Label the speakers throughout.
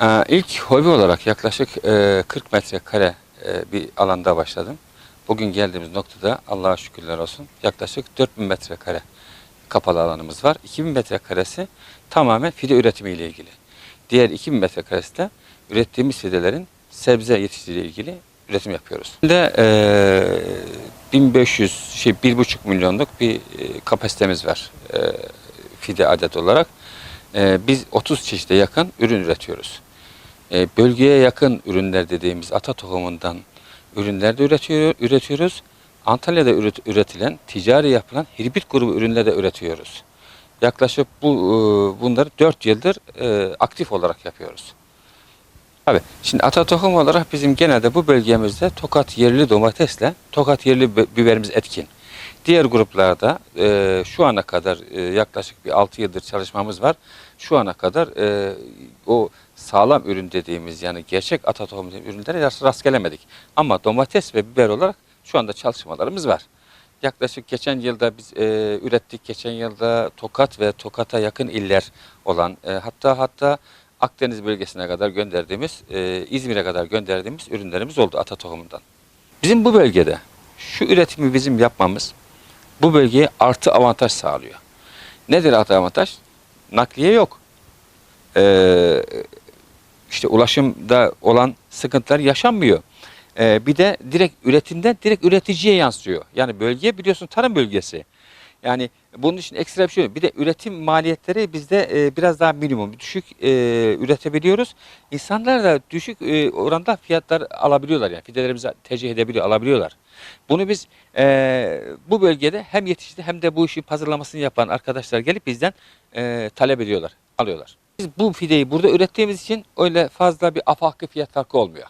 Speaker 1: Ee, ilk hobi olarak yaklaşık e, 40 metrekare e, bir alanda başladım. Bugün geldiğimiz noktada Allah'a şükürler olsun yaklaşık 4000 metrekare kapalı alanımız var. 2000 metrekaresi tamamen fide üretimi ile ilgili. Diğer 2000 metrekaresi de ürettiğimiz fidelerin sebze yetiştiriyle ilgili üretim yapıyoruz. Şimdi e, 1500 şey 1,5 milyonluk bir e, kapasitemiz var e, fide adet olarak. E, biz 30 çeşide yakın ürün üretiyoruz. E, bölgeye yakın ürünler dediğimiz ata tohumundan ürünler de üretiyor, üretiyoruz. Antalya'da üret- üretilen, ticari yapılan hirbit grubu ürünler de üretiyoruz. Yaklaşık bu e, bunları 4 yıldır e, aktif olarak yapıyoruz. Abi şimdi ata tohum olarak bizim genelde bu bölgemizde tokat yerli domatesle tokat yerli bi- biberimiz etkin. Diğer gruplarda e, şu ana kadar e, yaklaşık bir 6 yıldır çalışmamız var. Şu ana kadar e, o sağlam ürün dediğimiz yani gerçek ata tohumu ürünlere rast, gelemedik. Ama domates ve biber olarak şu anda çalışmalarımız var. Yaklaşık geçen yılda biz e, ürettik. Geçen yılda Tokat ve Tokat'a yakın iller olan e, hatta hatta Akdeniz bölgesine kadar gönderdiğimiz, e, İzmir'e kadar gönderdiğimiz ürünlerimiz oldu ata tohumundan. Bizim bu bölgede şu üretimi bizim yapmamız bu bölgeye artı avantaj sağlıyor. Nedir artı avantaj? Nakliye yok. Ee, işte ulaşımda olan sıkıntılar yaşanmıyor. Ee, bir de direkt üretimden direkt üreticiye yansıyor. Yani bölge biliyorsun tarım bölgesi. Yani bunun için ekstra bir şey yok. Bir de üretim maliyetleri bizde e, biraz daha minimum, düşük e, üretebiliyoruz. İnsanlar da düşük e, oranda fiyatlar alabiliyorlar yani fidelerimizi tercih edebiliyor, alabiliyorlar. Bunu biz e, bu bölgede hem yetişti hem de bu işin pazarlamasını yapan arkadaşlar gelip bizden e, talep ediyorlar, alıyorlar. Biz bu fideyi burada ürettiğimiz için öyle fazla bir afakı fiyat farkı olmuyor.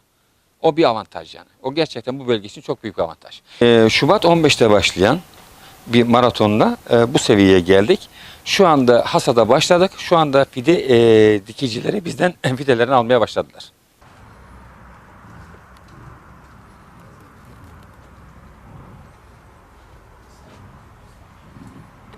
Speaker 1: O bir avantaj yani. O gerçekten bu bölge için çok büyük bir avantaj. E, Şubat 15'te başlayan bir maratonla e, bu seviyeye geldik. Şu anda hasada başladık. Şu anda fide e, dikicileri bizden fidelerini almaya başladılar.